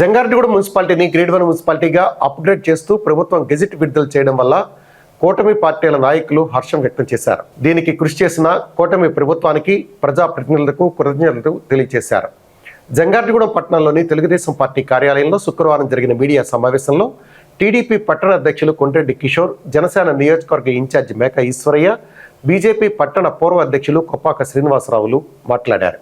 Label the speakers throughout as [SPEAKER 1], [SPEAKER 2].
[SPEAKER 1] జంగారెడ్డిగూడ మున్సిపాలిటీని grade one మున్సిపాలిటీగా upgrade చేస్తూ ప్రభుత్వం గెజిట్ విడుదల చేయడం వల్ల కూటమి పార్టీల నాయకులు హర్షం వ్యక్తం చేశారు. దీనికి కృషి చేసిన కూటమి ప్రభుత్వానికి ప్రజాప్రతినిధులకు కృతజ్ఞతలు తెలియజేశారు. జంగారెడ్డిగూడెం పట్టణంలోని తెలుగుదేశం పార్టీ కార్యాలయంలో శుక్రవారం జరిగిన మీడియా సమావేశంలో టీడీపీ పట్టణ అధ్యక్షులు కొండ్రెడ్డి కిషోర్ జనసేన నియోజకవర్గ ఇన్ఛార్జి మేక ఈశ్వరయ్య బీజేపీ పట్టణ పూర్వ అధ్యక్షులు కొప్పాక శ్రీనివాసరావులు మాట్లాడారు.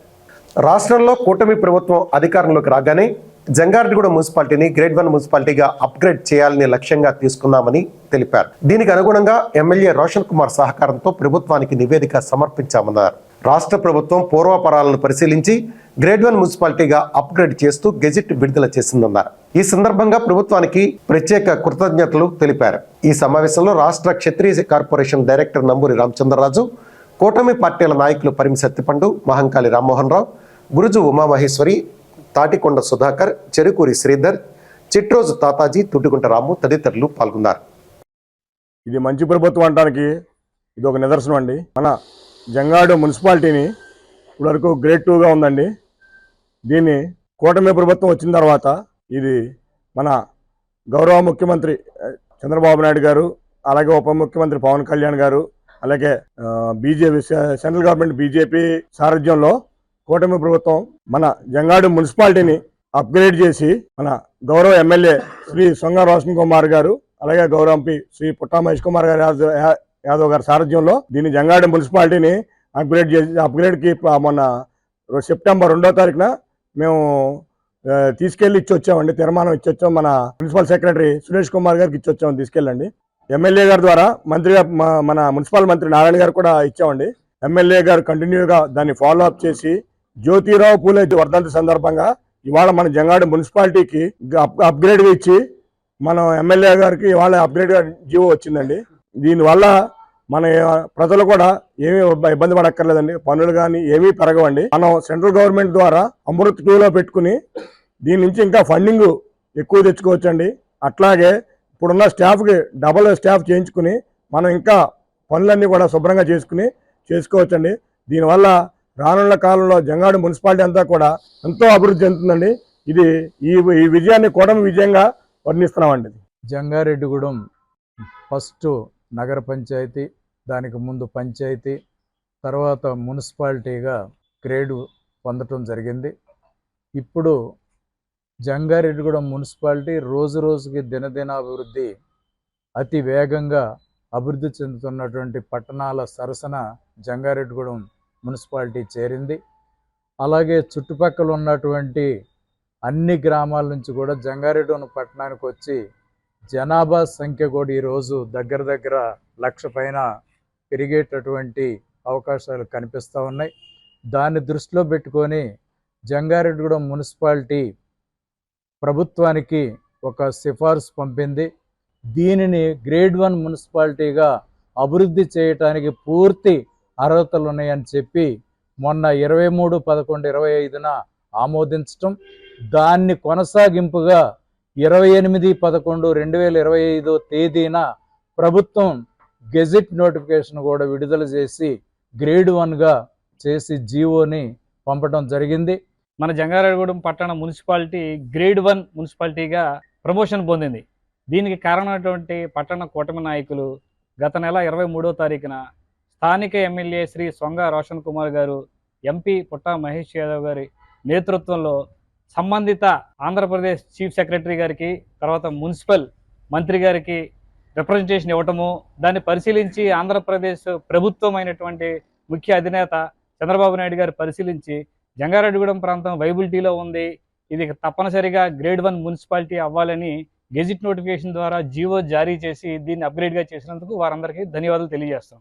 [SPEAKER 1] రాష్ట్రంలో కూటమి ప్రభుత్వం అధికారంలోకి రాగానే జంగారెడ్డిగూడ మున్సిపాలిటీని గ్రేడ్ వన్ మున్సిపాలిటీగా అప్గ్రేడ్ చేయాలని లక్ష్యంగా తీసుకున్నామని తెలిపారు. దీనికి అనుగుణంగా ఎమ్మెల్యే రోషన్ కుమార్ సహకారంతో ప్రభుత్వానికి నివేదిక సమర్పించామన్నారు. రాష్ట్ర ప్రభుత్వం పూర్వపరాలను పరిశీలించి గ్రేడ్ వన్ మున్సిపాలిటీగా అప్గ్రేడ్ చేస్తూ గెజిట్ విడుదల చేసిందన్నారు. ఈ సందర్భంగా ప్రభుత్వానికి ప్రత్యేక కృతజ్ఞతలు తెలిపారు. ఈ సమావేశంలో రాష్ట్ర క్షత్రియ కార్పొరేషన్ డైరెక్టర్ నంబూరి రామచంద్రరాజు కూటమి పార్టీల నాయకులు పరిమి సత్తిపండు మహంకాళి రామ్మోహన్ రావు గురుజు ఉమామహేశ్వరి తాటికొండ సుధాకర్ చెరుకూరి శ్రీధర్ చిట్రోజు తాతాజీ తుటిగుంట రాము తదితరులు పాల్గొన్నారు.
[SPEAKER 2] ఇది మంచి ప్రభుత్వం అంటానికి ఇది ఒక నిదర్శనం అండి. మన జంగాడు మున్సిపాలిటీని ఇప్పటివరకు గ్రేడ్ టూగా ఉందండి. దీన్ని కూటమి ప్రభుత్వం వచ్చిన తర్వాత ఇది మన గౌరవ ముఖ్యమంత్రి చంద్రబాబు నాయుడు గారు అలాగే ఉప ముఖ్యమంత్రి పవన్ కళ్యాణ్ గారు అలాగే బీజేపీ సెంట్రల్ గవర్నమెంట్ బీజేపీ సారథ్యంలో కూటమి ప్రభుత్వం మన జంగాడు మున్సిపాలిటీని అప్గ్రేడ్ చేసి మన గౌరవ ఎమ్మెల్యే శ్రీ సొంగ రోషన్ కుమార్ గారు అలాగే గౌరవ ఎంపీ శ్రీ పుట్టా మహేష్ కుమార్ గారి యాదవ్ యాదవ్ గారి సారథ్యంలో దీన్ని జంగాడు మున్సిపాలిటీని అప్గ్రేడ్ చేసి అప్గ్రేడ్కి ప- మొన్న సెప్టెంబర్ రెండో తారీఖున మేము తీసుకెళ్ళి తీసుకెళ్ళి ఇచ్చి వచ్చామండి తీర్మానం ఇచ్చొచ్చాం మన ప్రిన్సిపల్ సెక్రటరీ సురేష్ కుమార్ గారికి ఇచ్చొచ్చాం తీసుకెళ్ళండి. ఎమ్మెల్యే గారి ద్వారా మంత్రి మన మున్సిపల్ మంత్రి నారాయణ గారు కూడా ఇచ్చామండి. ఎమ్మెల్యే గారు కంటిన్యూగా దాన్ని ఫాలో అప్ చేసి జ్యోతిరావు పూలే వర్ధంతి సందర్భంగా ఇవాళ మన జంగాడి మున్సిపాలిటీకి అప్ అప్గ్రేడ్ ఇచ్చి మనం ఎమ్మెల్యే గారికి ఇవాళ అప్గ్రేడ్ జీవో వచ్చిందండి. దీనివల్ల మన ప్రజలు కూడా ఏమీ ఇబ్బంది పడక్కర్లేదండి. పనులు కానీ ఏమీ పెరగవండి. మనం సెంట్రల్ గవర్నమెంట్ ద్వారా అమృత్ టూలో పెట్టుకుని దీని నుంచి ఇంకా ఫండింగ్ ఎక్కువ తెచ్చుకోవచ్చండి. అట్లాగే ఇప్పుడున్న స్టాఫ్కి డబల్ స్టాఫ్ చేయించుకుని మనం ఇంకా పనులన్నీ కూడా శుభ్రంగా చేసుకుని చేసుకోవచ్చండి. దీనివల్ల రానున్న కాలంలో జంగాడు మున్సిపాలిటీ అంతా కూడా ఎంతో అభివృద్ధి చెందుతుందండి. ఇది ఈ ఈ విజయాన్ని కూటమి విజయంగా వర్ణిస్తున్నామండి
[SPEAKER 3] జంగారెడ్డిగూడెం ఫస్ట్ నగర పంచాయతీ దానికి ముందు పంచాయతీ తర్వాత మున్సిపాలిటీగా గ్రేడు పొందటం జరిగింది. ఇప్పుడు జంగారెడ్డిగూడెం మున్సిపాలిటీ రోజు రోజుకి దినదినాభివృద్ధి అతి వేగంగా అభివృద్ధి చెందుతున్నటువంటి పట్టణాల సరసన జంగారెడ్డిగూడెం మున్సిపాలిటీ చేరింది. అలాగే చుట్టుపక్కల ఉన్నటువంటి అన్ని గ్రామాల నుంచి కూడా జంగారెడ్డిగూడెం పట్టణానికి వచ్చి జనాభా సంఖ్య కూడా ఈరోజు దగ్గర దగ్గర లక్ష పైన పెరిగేటటువంటి అవకాశాలు కనిపిస్తూ ఉన్నాయి. దాన్ని దృష్టిలో పెట్టుకొని జంగారెడ్డిగూడెం మున్సిపాలిటీ ప్రభుత్వానికి ఒక సిఫార్సు పంపింది. దీనిని గ్రేడ్ వన్ మున్సిపాలిటీగా అభివృద్ధి చేయటానికి పూర్తి అర్హతలు ఉన్నాయని చెప్పి మొన్న ఇరవై మూడు పదకొండు ఇరవై ఐదున ఆమోదించటం దాన్ని కొనసాగింపుగా ఇరవై ఎనిమిది పదకొండు రెండు వేల ఇరవై ఐదో తేదీన ప్రభుత్వం గెజిట్ నోటిఫికేషన్ కూడా విడుదల చేసి గ్రేడ్ వన్గా చేసి జీవోని పంపడం జరిగింది.
[SPEAKER 4] మన జంగారెడ్డిగూడెం పట్టణ మున్సిపాలిటీ గ్రేడ్ వన్ మున్సిపాలిటీగా ప్రమోషన్ పొందింది. దీనికి కారణమైనటువంటి పట్టణ కూటమి నాయకులు గత నెల ఇరవై మూడో తారీఖున స్థానిక ఎమ్మెల్యే శ్రీ సొంగ రోషన్ కుమార్ గారు ఎంపీ పుట్ట మహేష్ యాదవ్ గారి నేతృత్వంలో సంబంధిత ఆంధ్రప్రదేశ్ చీఫ్ సెక్రటరీ గారికి తర్వాత మున్సిపల్ మంత్రి గారికి రిప్రజెంటేషన్ ఇవ్వటము దాన్ని పరిశీలించి ఆంధ్రప్రదేశ్ ప్రభుత్వం అయినటువంటి ముఖ్య అధినేత చంద్రబాబు నాయుడు గారు పరిశీలించి జంగారెడ్డిగూడెం ప్రాంతం వైబిలిటీలో ఉంది ఇది తప్పనిసరిగా గ్రేడ్ వన్ మున్సిపాలిటీ అవ్వాలని గెజిట్ నోటిఫికేషన్ ద్వారా జీవో జారీ చేసి దీన్ని అప్గ్రేడ్గా చేసినందుకు వారందరికీ ధన్యవాదాలు తెలియజేస్తాం.